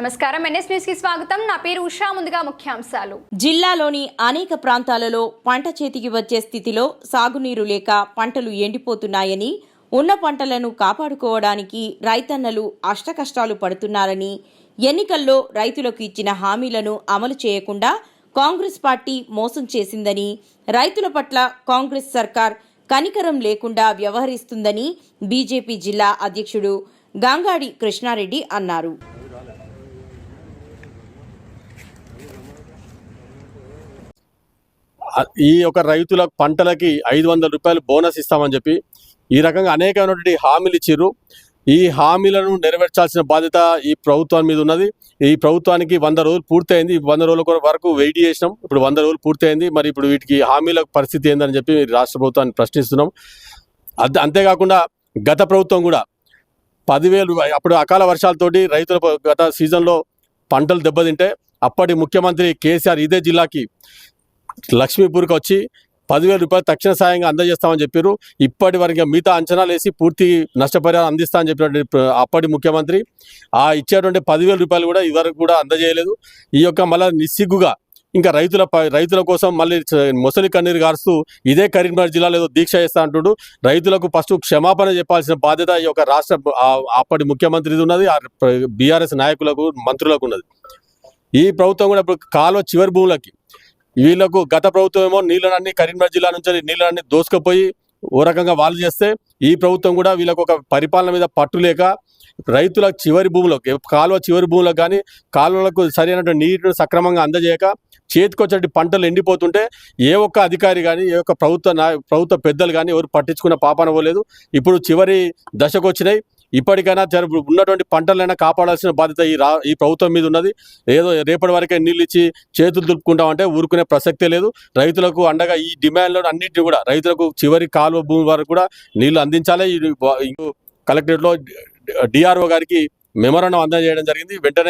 నమస్కారం. ఎన్ఎస్ న్యూస్కి స్వాగతం. నా పేరు ఉషా. ముందుగా ముఖ్యాంశాలు. జిల్లాలోని అనేక ప్రాంతాలలో పంట చేతికి వచ్చే స్థితిలో సాగునీరు లేక పంటలు ఎండిపోతున్నాయని ఉన్న పంటలను కాపాడుకోవడానికి రైతన్నలు అష్టకష్టాలు పడుతున్నారని ఎన్నికల్లో రైతులకు ఇచ్చిన హామీలను అమలు చేయకుండా కాంగ్రెస్ పార్టీ మోసం చేసిందని రైతుల పట్ల కాంగ్రెస్ సర్కార్ కనికరం లేకుండా వ్యవహరిస్తుందని బీజేపీ జిల్లా అధ్యక్షుడు గాంగాడి కృష్ణారెడ్డి అన్నారు. ఈ యొక్క రైతుల పంటలకి ఐదు వందల రూపాయలు బోనస్ ఇస్తామని చెప్పి ఈ రకంగా అనేకమైనటువంటి హామీలు ఇచ్చిర్రు. ఈ హామీలను నెరవేర్చాల్సిన బాధ్యత ఈ ప్రభుత్వం మీద ఉన్నది. ఈ ప్రభుత్వానికి వంద రోజులు పూర్తయింది. వంద రోజుల వరకు వెయిట్ చేసినాం. ఇప్పుడు వంద రోజులు పూర్తయింది. మరి ఇప్పుడు వీటికి హామీల పరిస్థితి ఏందని చెప్పి రాష్ట్ర ప్రభుత్వాన్ని ప్రశ్నిస్తున్నాం. అంతే అంతేకాకుండా గత ప్రభుత్వం కూడా పదివేలు అప్పుడు అకాల వర్షాలతోటి రైతుల గత సీజన్లో పంటలు దెబ్బతింటే అప్పటి ముఖ్యమంత్రి కేసీఆర్ ఇదే జిల్లాకి లక్ష్మీపూర్కి వచ్చి పదివేల రూపాయలు తక్షణ సాయంగా అందజేస్తామని చెప్పారు. ఇప్పటి వరకు మిగతా అంచనాలు వేసి పూర్తి నష్టపరిహారం అందిస్తా అని చెప్పినటువంటి అప్పటి ముఖ్యమంత్రి ఆ ఇచ్చేటువంటి పదివేల రూపాయలు కూడా ఇదివరకు కూడా అందజేయలేదు. ఈ యొక్క మళ్ళీ నిస్సిగ్గుగా ఇంకా రైతుల రైతుల కోసం మళ్ళీ ముసలి మొసలి కన్నీరు గారుస్తూ ఇదే కరీంనగర్ జిల్లాలో ఏదో దీక్ష చేస్తా అంటుడు. రైతులకు ఫస్ట్ క్షమాపణ చెప్పాల్సిన బాధ్యత ఈ యొక్క రాష్ట్ర అప్పటి ముఖ్యమంత్రిది ఉన్నది. బీఆర్ఎస్ నాయకులకు మంత్రులకు ఉన్నది. ఈ ప్రభుత్వం కూడా ఇప్పుడు కాలువ చివరి భూములకి వీళ్ళకు గత ప్రభుత్వం ఏమో నీళ్ళనన్నీ కరీంనగర్ జిల్లా నుంచి నీళ్ళనన్నీ దోసుకుపోయి ఓ రకంగా వాళ్ళు చేస్తే ఈ ప్రభుత్వం కూడా వీళ్ళకు ఒక పరిపాలన మీద పట్టు లేక రైతుల చివరి భూములకు కాలువ చివరి భూములకు కానీ కాలువలకు సరైనటువంటి నీటిని సక్రమంగా అందజేయక చేతికొచ్చే పంటలు ఎండిపోతుంటే ఏ ఒక్క అధికారి కానీ ఏ ఒక్క ప్రభుత్వ ప్రభుత్వ పెద్దలు కానీ ఎవరు పట్టించుకున్న పాపన పోలేదు. ఇప్పుడు చివరి దశకు వచ్చినాయి. ఇప్పటికైనా జర ఉన్నటువంటి పంటలైనా కాపాడాల్సిన బాధ్యత ఈ రా ఈ ప్రభుత్వం మీద ఉన్నది. ఏదో రేపటి వరకే నీళ్ళు ఇచ్చి చేతులు దులుపుకుంటామంటే ఊరుకునే ప్రసక్తే లేదు. రైతులకు అండగా ఈ డిమాండ్లో అన్నింటినీ కూడా రైతులకు చివరి కాలువ భూమి వరకు కూడా నీళ్ళు అందించాలి. ఈ కలెక్టరేట్లో డిఆర్ఓ గారికి మెమోరాండం అందజేయడం జరిగింది. వెంటనే